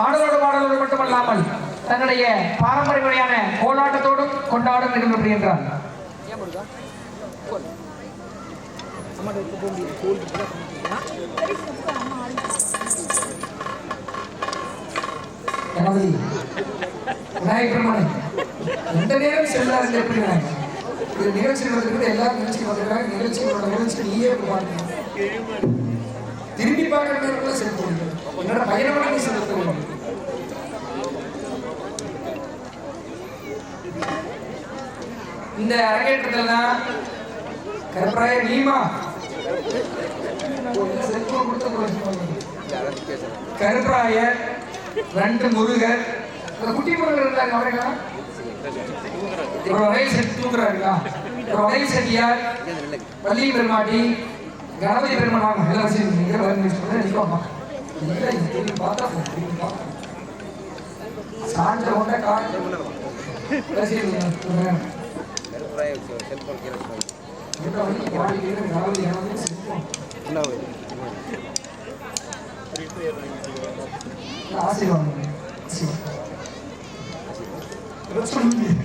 ஆடலோடு பாடலோடு மட்டுமல்லாமல் தன்னுடைய பாரம்பரிய முறையான கோலாட்டத்தோடும் கொண்டாடும் நிகழ்வுகிறார் கணபதி விநாயகர் எந்த நேரம் செல்லாது எப்படி இது நிகழ்ச்சி நடக்கிறது எல்லாரும் நிகழ்ச்சி வந்துருக்காங்க. நிகழ்ச்சியோட நிகழ்ச்சி நீயே பாருங்க. திரும்பி பார்க்குற நேரத்தில் செலுத்த முடியும் என்னோட பயணமாக செலுத்த முடியும் இந்த அரங்கேற்றத்தில் தான் கருப்பராய நீமா. கருப்பராய ரெண்டு முருகர். குட்டி முருகர் இருந்தாங்க அவரையா ஒரு வகை செட் தூங்குறாருங்களா ஒரு வகை செட்டியார் பள்ளி பெருமாட்டி கணபதி பெருமாள் எல்லாம் நிற்கோமா இல்லை பார்த்தா சாஞ்ச ஆசீர்வாதம். ஆசீர்வாதம்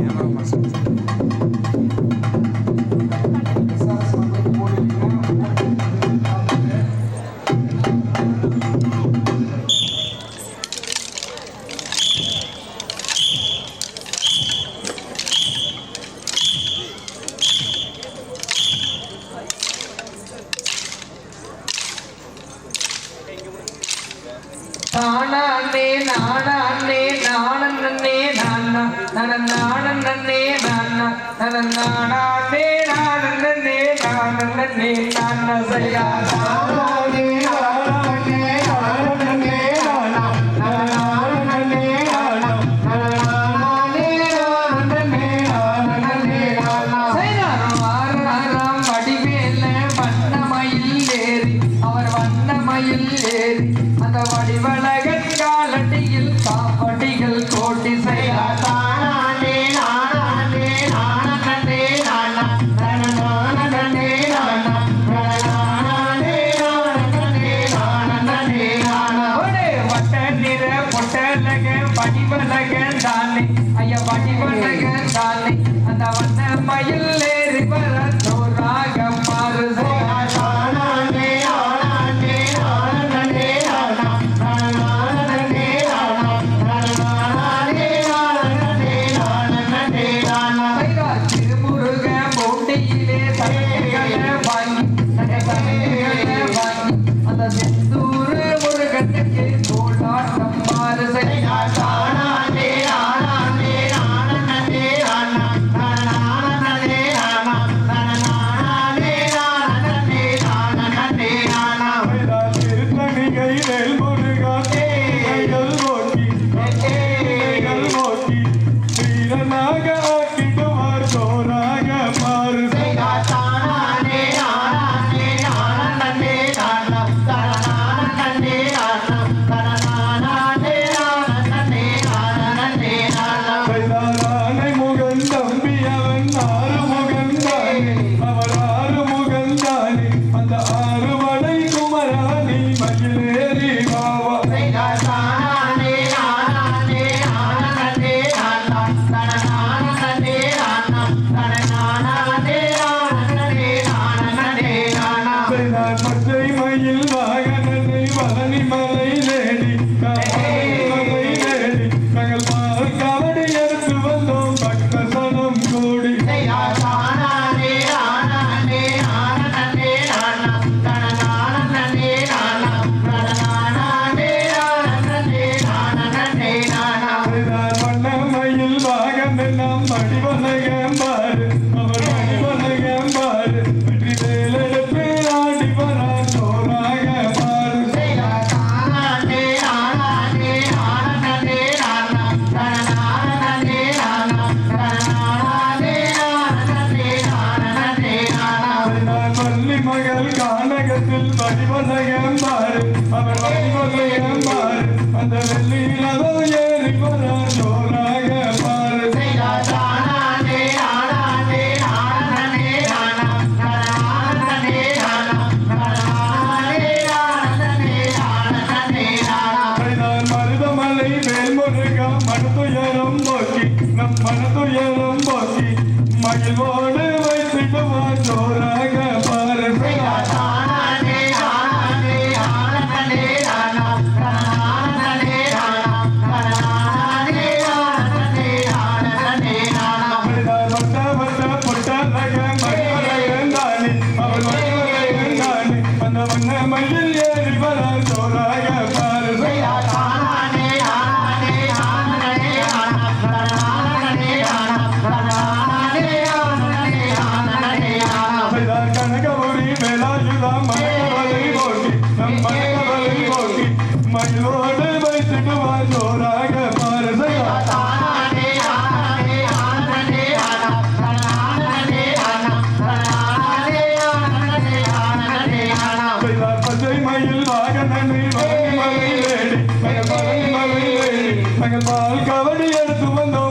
ஏதோ நானா நன நானே நானா நன நானே நானே நானே சையா நானே நானே நானே நானா I Hayat Ali Mahani Mahani மயில் வாகனனை மலை வேடி மகள் பால் கவடி எடுத்து வந்தோம்.